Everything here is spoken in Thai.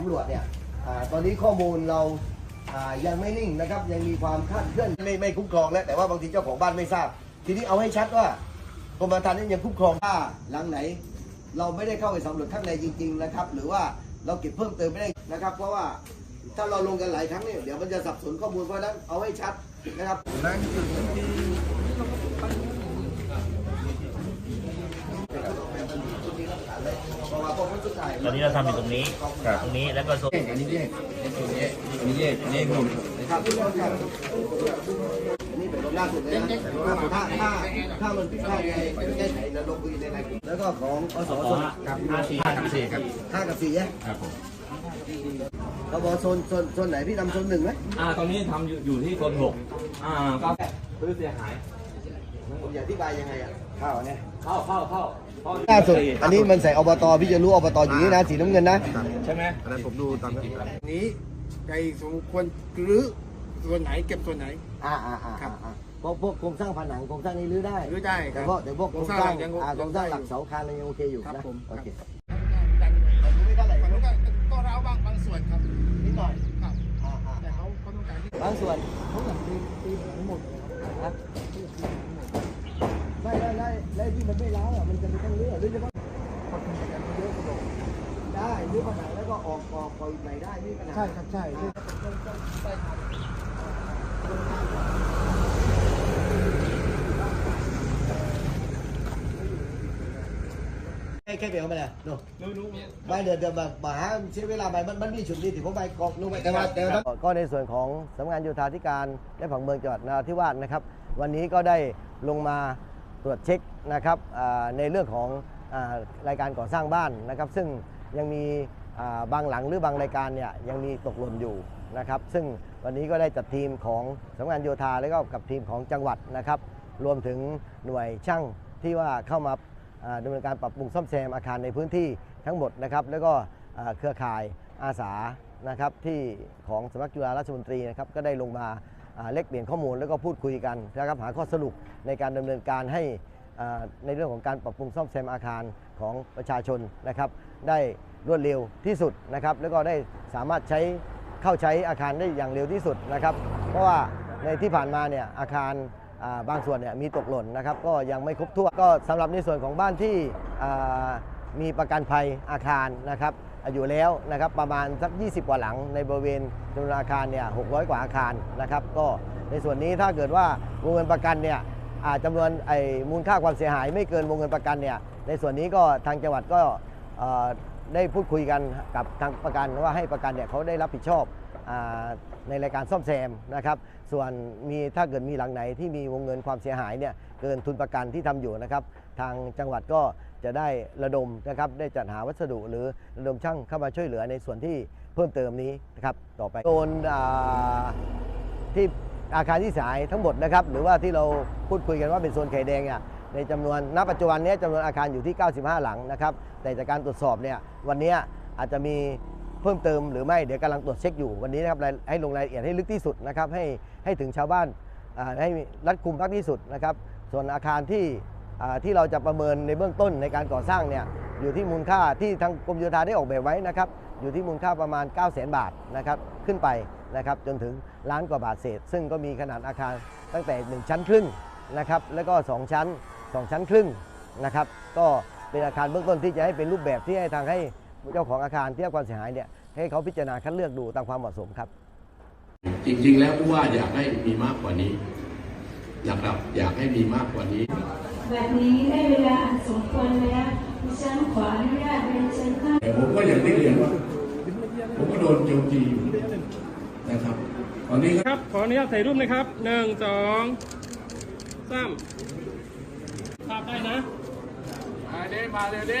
ตำรวจเนี่ยอตอนนี้ข้อมูลเรายังไม่นิ่งนะครับยังมีความคลาดเคลื่อนไม่ไม่คุ้มครองแล้วแต่ว่าบางทีเจ้าของบ้านไม่ทราบ ทีนี้เอาให้ชัดว่ากรมธรรม์นี่ยังคุ้มครองถ้าหลังไหน เราไม่ได้เข้าไปสำรวจข้างในจริง ๆนะครับ หรือว่าเราเก็บเพิ่มเติมไม่ได้นะครับ เพราะว่าถ้าเราลงกันหลายครั้งเนี่ยเดี๋ยวมันจะสับสนข้อมูลเพราะนั้นเอาให้ชัดนะครับ ตอนนี้เราทำอยู่ตรงนี้ ตรงนี้แล้วก็โซนอันนี้แยกอันนี้แยกอันนี้แยกอันนี้หมดครับนี่เป็นล่าสุดเลยนะถ้าถ้าถ้ามันผิดพาดยังไงแก้ไขแล้วลงคุยในรายกลุ่มแล้วก็ของอสโซนครับห้าสี่ห้ากับสี่ครับห้ากับสี่เนี่ยครับผมเราบอโซนโซนโซนไหนพี่ทำโซนหนึ่งไหมอ่าตอนนี้ทำอยู่อยู่ที่โซนหกอ่าก็พื้นเสียหายผมจะอธิบายยังไงอะ ข้าวเนี่ยเข้าเข้าเข้าเข้าล่าสุดอันนี้มันใส่อบตพี่จะรู้อบตอยู่นี่นะสีน้ำเงินนะใช่ไหมอันนั้นผมดูตอนนั้นนี้ใครสมควรหรือส่วนไหนเก็บส่วนไหน อ่าอ่าอ่าครับอ่าเพราะพวกโครงสร้างผนังโครงสร้างนี้รื้อได้รื้อได้คแต่รับพวกแต่พวกโครงสร้างโครงสร้างยังอ่าโครงสร้างหลักยังได้อยู่เสาคานอะไรยังโอเคอยู่ครับนะผมโอเคดันแต่ดูไม่เท่าไหร่ฝั่งนู้นก็ก็ร้าวบ้างบางส่วนครับนิดหน่อยครับอ่าอ่าแต่เขาเขาต้องการที่บางส่วนเขาแบบตีตีทั้งหมดนะไม่ ได้ที่มันไม่ล้าวอะมันจะไม่ต้องเลือกหรือจะว่าได้รื้อผนังแล้วก็ออกออกปล่อยไหนได้ไม่มีปัญหาใช่ครับใช่แค่แค่เดียวมาเลยดูไม่เดี๋ยวเดี๋ยวแบบมาหาใช้เวลาไปมันมันมีชุดนี้ถึงผมไปกองลงไปแต่ว่าแต่ว่าก็ในส่วนของสำนักงานโยธาธิการและผังเมืองจังหวัดนราธิวาสนะครับ วันนี้ก็ได้ลงมา ตรวจเช็คนะครับในเรื่องของรายการก่อสร้างบ้านนะครับ ซึ่งยังมีบางหลังหรือบางรายการเนี่ยยังมีตกหล่นอยู่นะครับ ซึ่งวันนี้ก็ได้จัดทีมของสำนักงานโยธาและก็กับทีมของจังหวัดนะครับ รวมถึงหน่วยช่างที่ว่าเข้ามาอ่าดำเนินการปรับปรุงซ่อมแซมอาคารในพื้นที่ทั้งหมดนะครับ แล้วก็เครือข่ายอาสานะครับที่ของสำนักจุฬาราชมนตรีนะครับก็ได้ลงมา อ่าเลกเปลี่ยนข้อมูลแล้วก็พูดคุยกันนะครับหาข้อสรุปในการดำเนินการให้ในเรื่องของการปรับปรุงซ่อมแซมอาคารของประชาชนนะครับ ได้รวดเร็วที่สุดนะครับ แล้วก็ได้สามารถใช้เข้าใช้อาคารได้อย่างเร็วที่สุดนะครับ เพราะว่าในที่ผ่านมาเนี่ยอาคาราบางส่วนเนี่ยมีตกหล่นนะครับ ก็ยังไม่ครบถ้วนก็สำหรับในส่วนของบ้านที่มีประกันภัยอาคารนะครับ อยู่แล้วนะครับประมาณสัก 20 กว่าหลังในบริเวณจำนวนอาคารเนี่ย600 กว่าอาคารนะครับก็ในส่วนนี้ถ้าเกิดว่าวงเงินประกันเนี่ยอาจำนวนไอ้มูลค่าความเสียหายไม่เกินวงเงินประกันเนี่ยในส่วนนี้ก็ทางจังหวัดก็ได้พูดคุยกันกับทางประกันว่าให้ประกันเนี่ยเขาได้รับผิดชอบ ในรายการซ่อมแซมนะครับ ส่วนมีถ้าเกิดมีหลังไหนที่มีวงเงินความเสียหายเนี่ยเกินทุนประกันที่ทำอยู่นะครับ ทางจังหวัดก็จะได้ระดมนะครับได้จัดหาวัสดุหรือระดมช่างเข้ามาช่วยเหลือในส่วนที่เพิ่มเติมนี้นะครับต่อไปโซนที่อาคารที่สายทั้งหมดนะครับหรือว่าที่เราพูดคุยกันว่าเป็นโซนไข่แดงเนี่ยในจำนวนณปัจจุบันนี้จำนวนอาคารอยู่ที่ 95 หลังนะครับแต่จากการตรวจสอบเนี่ยวันนี้อาจจะมี เพิ่มเติมหรือไม่เดี๋ยวกำลังตรวจเช็คอยู่วันนี้นะครับให้ลงรายละเอียดให้ลึกที่สุดนะครับให้ให้ถึงชาวบ้านให้รัดกุมมากที่สุดนะครับ ส่วนอาคารที่ที่เราจะประเมินในเบื้องต้นในการก่อสร้างเนี่ยอยู่ที่มูลค่าที่ทางกรมโยธาได้ออกแบบไว้นะครับอยู่ที่มูลค่าประมาณ 9 0 0 0 0 0 บาทนะครับขึ้นไปนะครับจนถึงล้านกว่าบาทเศษ ซึ่งก็มีขนาดอาคารตั้งแต่ 1 ชั้นครึ่งนะครับแล้วก็ 2 ชั้น 2 ชั้นครึ่งนะครับก็เป็นอาคารเบื้องต้นที่จะให้เป็นรูปแบบที่ให้ทางให้ เจ้าของอาคารที่ได้รับความเสียหายเนี่ยให้เขาพิจารณาคัดเลือกดูตามความเหมาะสมครับ จริงๆ แล้วผู้ว่าอยากให้มีมากกว่านี้นะครับอยากให้มีมากกว่านี้แบบนี้ได้เวลาอันสมควรแล้วดิฉันขออนุญาตเรียนเชิญท่านแต่ผมก็อย่างที่เรียนว่าผมก็โดนโจมตีอยู่นะครับตอนนี้ก็ครับขออนุญาตถ่ายรูปนะครับหนึ่งสองสามภาพได้นะมาเด้มาเร็วเด้